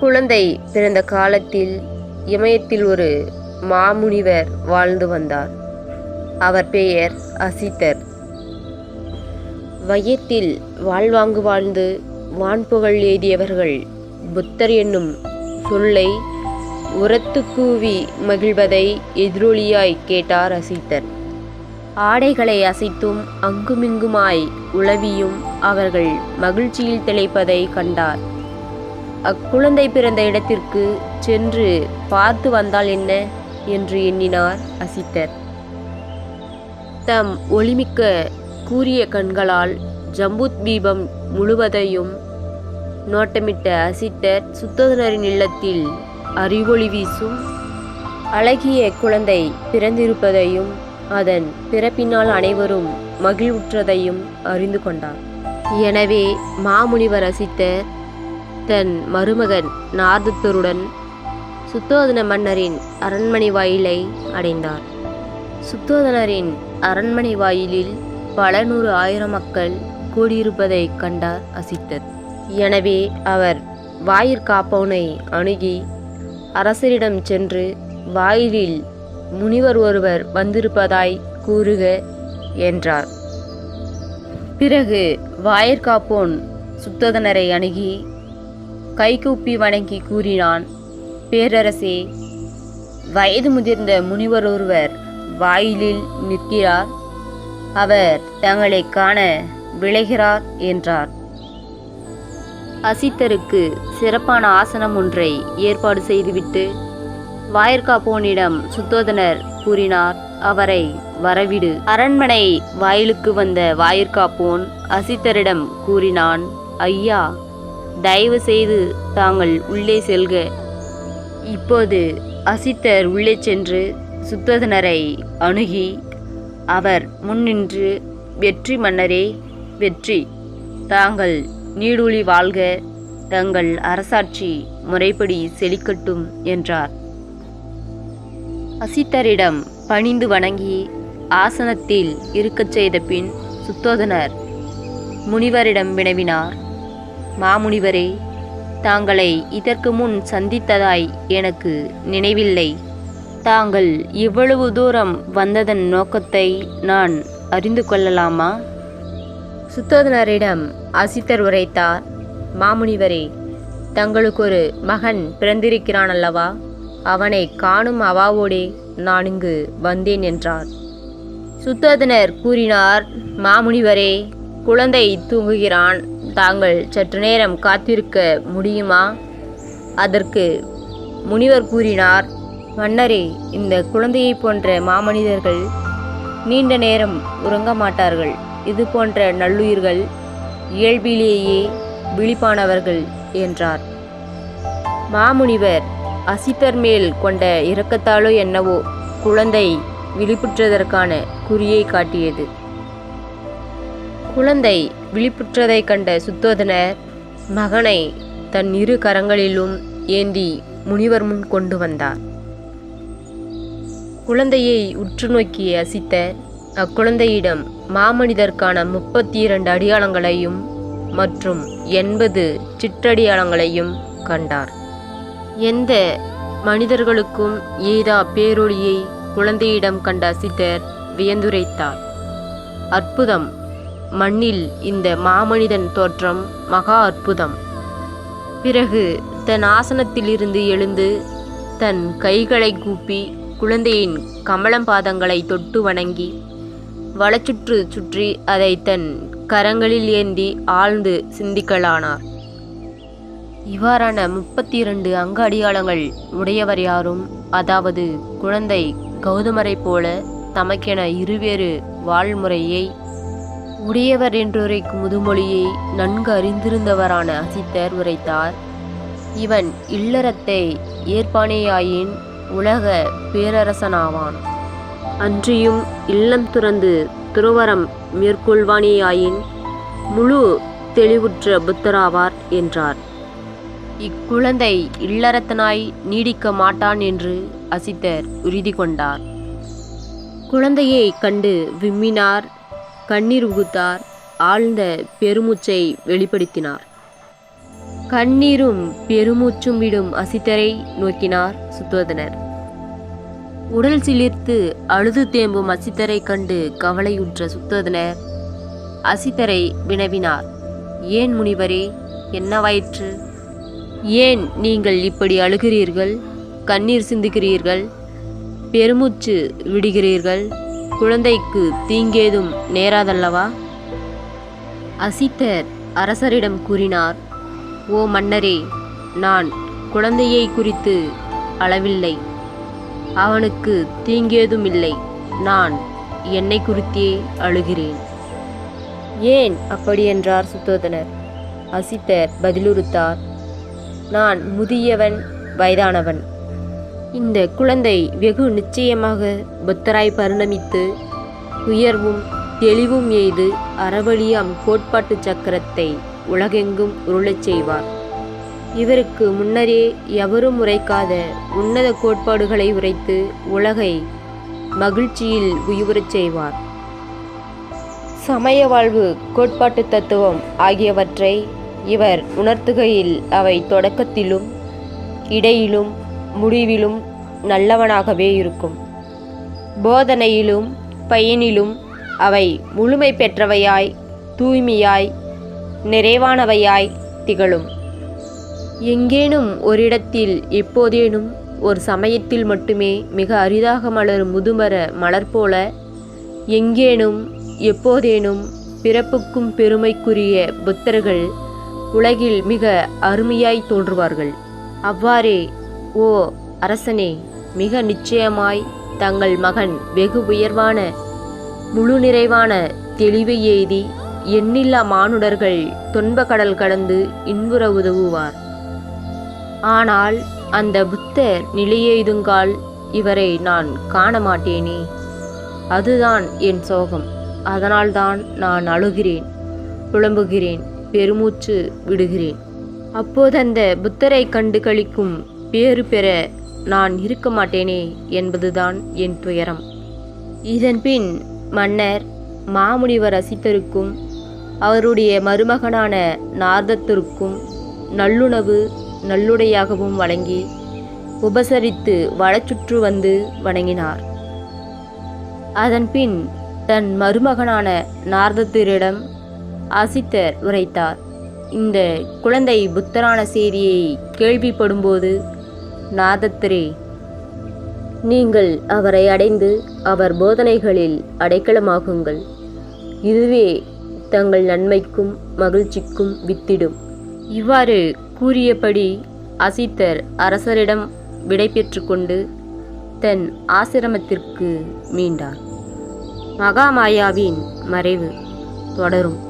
குழந்தை பிறந்த காலத்தில் இமயத்தில் ஒரு மாமுனிவர் வாழ்ந்து வந்தார். அவர் பெயர் அசித்தர். வையத்தில் வாழ்வாங்கு வாழ்ந்து வான்புகழ் எழுதியவர்கள் புத்தர் என்னும் சொல்லை உரத்து கூவி மகிழ்வதை எதிரொலியாய் கேட்டார் அசித்தர். ஆடைகளை அசைத்தும் அங்குமிங்குமாய் உளவியும் அவர்கள் மகிழ்ச்சியில் திளைப்பதை கண்டார். அக்குழந்தை பிறந்த இடத்திற்கு சென்று பார்த்து வந்தால் என்ன? என்று எண்ணினார் அசித்தர். தம் ஒளிமிக்க கூரிய கண்களால் ஜம்புத் தீபம் முழுவதையும் நோட்டமிட்ட அசித்தர் சுத்ததனரின் இல்லத்தில் அறிவொளி வீசும். அழகிய குழந்தை பிறந்திருப்பதையும் அதன் பிறப்பினால் அனைவரும் மகிழ்வுற்றதையும் அறிந்து கொண்டார். எனவே மாமுனிவர் அசித்தர் தன் மருமகன் நார்தத்தருடன் சுத்தோதன மன்னரின் அரண்மனை வாயிலை அடைந்தார். சுத்தோதனரின் அரண்மனை வாயிலில் பல நூறு ஆயிரம் மக்கள் கூடியிருப்பதை கண்டார் அசித்தர். எனவே அவர் வாயிற்காப்பவனை அணுகி அரசரிடம் சென்று வாயிலில் முனிவர் ஒருவர் வந்திருப்பதாய் கூறுக என்றார். பிறகு வாயிற்காப்போன் சுத்தோதனரை அணுகி கைகூப்பி வணங்கி கூறினான். பேரரசே வயது முதிர்ந்த முனிவர் ஒருவர் வாயிலில் நிற்கிறார். அவர் தங்களை காண விளைகிறார் என்றார். அசித்தருக்கு சிறப்பான ஆசனம் ஒன்றை ஏற்பாடு செய்துவிட்டு வாயிற்காப்போனிடம் சுத்தோதனர் கூறினார். அவரை வரவிடு. அரண்மனை வாயிலுக்கு வந்த வாயிற்காப்போன் அசித்தரிடம் கூறினான். ஐயா தயவு செய்து தாங்கள் உள்ளே செல்க. இப்போது அசித்தர் உள்ளே சென்று சுத்தோதனரை அணுகி அவர் முன்னின்று வெற்றி மன்னரே வெற்றி! தாங்கள் நீடூழி வாழ்க தங்கள் அரசாட்சி முறைப்படி செழிக்கட்டும் என்றார். அசித்தரிடம் பணிந்து வணங்கி ஆசனத்தில் இருக்கச் செய்த பின் சுத்தோதனர் முனிவரிடம் வினவினார் மாமுனிவரே தாங்களை இதற்கு முன் சந்தித்ததாய் எனக்கு நினைவில்லை. தாங்கள் இவ்வளவு தூரம் வந்ததன் நோக்கத்தை நான் அறிந்து கொள்ளலாமா? சுத்தோதனரிடம் அசித்தர் உரைத்தார் மாமுனிவரே தங்களுக்கு ஒரு மகன் பிறந்திருக்கிறான் அல்லவா அவனை காணும் அவாவோடே நான் இங்கு வந்தேன் என்றார். சுத்தோதனர் கூறினார் மாமுனிவரே குழந்தை தூங்குகிறான். தாங்கள் சற்று நேரம் காத்திருக்க முடியுமா? அதற்கு முனிவர் கூறினார் மன்னரே இந்த குழந்தையைப் போன்ற மாமனிதர்கள் நீண்ட நேரம் உறங்க மாட்டார்கள். இது போன்ற நல்லுயிர்கள் இயல்பிலேயே விழிப்பானவர்கள் என்றார். மாமுனிவர் அசித்தர் மேல் கொண்ட இரக்கத்தாலோ என்னவோ குழந்தை விழிப்புற்றதற்கான குறியை காட்டியது. குழந்தை விழிப்புற்றதைக் கண்ட சுத்தோதனர் மகனை தன் இரு கரங்களிலும் ஏந்தி முனிவர் முன் கொண்டு வந்தார். குழந்தையை உற்று நோக்கி அசித்த அக்குழந்தையிடம் மாமனிதர்க்கான முப்பத்தி இரண்டு அடியாளங்களையும் மற்றும் எண்பது சிற்றடியாளங்களையும் கண்டார். எந்த மனிதர்களுக்கும் ஏதா பேரொளியை குழந்தையிடம் கண்ட சித்தர் வியந்துரைத்தார். அற்புதம் மண்ணில் இந்த மாமனிதன் தோற்றம் மகா அற்புதம். பிறகு தன் ஆசனத்திலிருந்து எழுந்து தன் கைகளை கூப்பி குழந்தையின் கமலம் பாதங்களை தொட்டு வணங்கி வளச்சுற்று சுற்றி அதை தன் கரங்களில் ஏந்தி ஆழ்ந்து சிந்திக்கலானார். இவ்வாறான முப்பத்தி இரண்டு அங்க அடியாளங்கள் உடையவர் யாரும் அதாவது குழந்தை கௌதமரைப் போல தமக்கென இருவேறு வாழ்முறையை உடையவர் என்றுரைக்கும் முதுமொழியை நன்கு அறிந்திருந்தவரான அசித்தர் உரைத்தார். இவன் இல்லறத்தை ஏற்பானேயாயின் உலக பேரரசனாவான். அன்றியும் இல்லம் துறந்து துறவரம் மேற்கொள்வானேயாயின் முழு தெளிவுற்ற புத்தராவார் என்றார். இக்குழந்தை இல்லறத்தனாய் நீடிக்க மாட்டான் என்று அசித்தர் உறுதி கொண்டார். குழந்தையை கண்டு விம்மினார் கண்ணீர் உகுத்தார். ஆழ்ந்த பெருமூச்சை வெளிப்படுத்தினார். கண்ணீரும் பெருமூச்சும் விடும் அசித்தரை நோக்கினார் சுத்தோதனர் உடல் சிலிர்த்து அழுது தேம்பும் அசித்தரை கண்டு கவலையுற்ற சுத்தோதனர் அசித்தரை வினவினார். ஏன் முனிவரே என்னவாயிற்று ஏன் நீங்கள் இப்படி அழுகிறீர்கள்? கண்ணீர் சிந்துகிறீர்கள்? பெருமூச்சு விடுகிறீர்கள்? குழந்தைக்கு தீங்கேதும் நேராதல்லவா? அசித்தர் அரசரிடம் கூறினார் ஓ மன்னரே நான் குழந்தையை குறித்து அளவில்லை. அவனுக்கு தீங்கேதும் இல்லை நான் என்னை குறித்தே அழுகிறேன். ஏன் அப்படி என்றார் சுத்தோதனர்? அசித்தர் பதிலுறுத்தார் நான் முதியவன் வயதானவன். இந்த குழந்தை வெகு நிச்சயமாக புத்தராய் பரிணமித்து உயர்வும் தெளிவும் எய்து அறவழியாம் கோட்பாட்டு சக்கரத்தை உலகெங்கும் உருளச் செய்வார். இவருக்கு முன்னரே எவரும் உரைக்காத உன்னத கோட்பாடுகளை உரைத்து உலகை மகிழ்ச்சியில் உயிரச் செய்வார். சமய வாழ்வு கோட்பாட்டு தத்துவம் ஆகியவற்றை இவர் உணர்த்துகையில் அவை தொடக்கத்திலும் இடையிலும் முடிவிலும் நல்லவனாகவே இருக்கும். போதனையிலும் பயனிலும் அவை முழுமை பெற்றவையாய் தூய்மையாய் நிறைவானவையாய் திகழும். எங்கேனும் ஓரிடத்தில் எப்போதேனும் ஒரு சமயத்தில் மட்டுமே மிக அரிதாக மலரும் முதுமர மலர் போல எங்கேனும் எப்போதேனும் பிறப்புக்கும் பெருமைக்குரிய புத்தர்கள் உலகில் மிக அருமையாய் தோன்றுவார்கள். அவ்வாறே ஓ அரசனே மிக நிச்சயமாய் தங்கள் மகன் வெகு உயர்வான முழு நிறைவான தெளிவை எய்தி எண்ணில்லா மானுடர்கள் துன்ப கடல் கடந்து இன்புற உதவுவார். ஆனால் அந்த புத்தர் நிலையெய்துங்கால் இவரை நான் காண மாட்டேனே அதுதான் என் சோகம். அதனால்தான் நான் அழுகிறேன் புலம்புகிறேன் பெருமூச்சு விடுகிறேன். அப்போது அந்த புத்தரை கண்டு கழிக்கும் பேறு பெற நான் இருக்க மாட்டேனே என்பதுதான் என் துயரம். இதன்பின் மன்னர் மாமுனிவர் அசித்தருக்கும் அவருடைய மருமகனான நார்தத்திற்கும் நல்லுணவு நல்லுடையாகவும் வழங்கி உபசரித்து வடச்சுற்று வந்து வணங்கினார். அதன்பின் தன் மருமகனான நார்தத்திரிடம் அசித்தர் உரைத்தார். இந்த குழந்தை புத்தரான செய்தியை கேள்விப்படும்போது நாதத்திரே. நீங்கள் அவரை அடைந்து அவர் போதனைகளில் அடைக்கலமாகுங்கள். இதுவே தங்கள் நன்மைக்கும் மகிழ்ச்சிக்கும் வித்திடும். இவ்வாறு கூறியபடி அசித்தர் அரசரிடம் விடை கொண்டு தன் ஆசிரமத்திற்கு மீண்டார். மகாமாயாவின் மறைவு தொடரும்.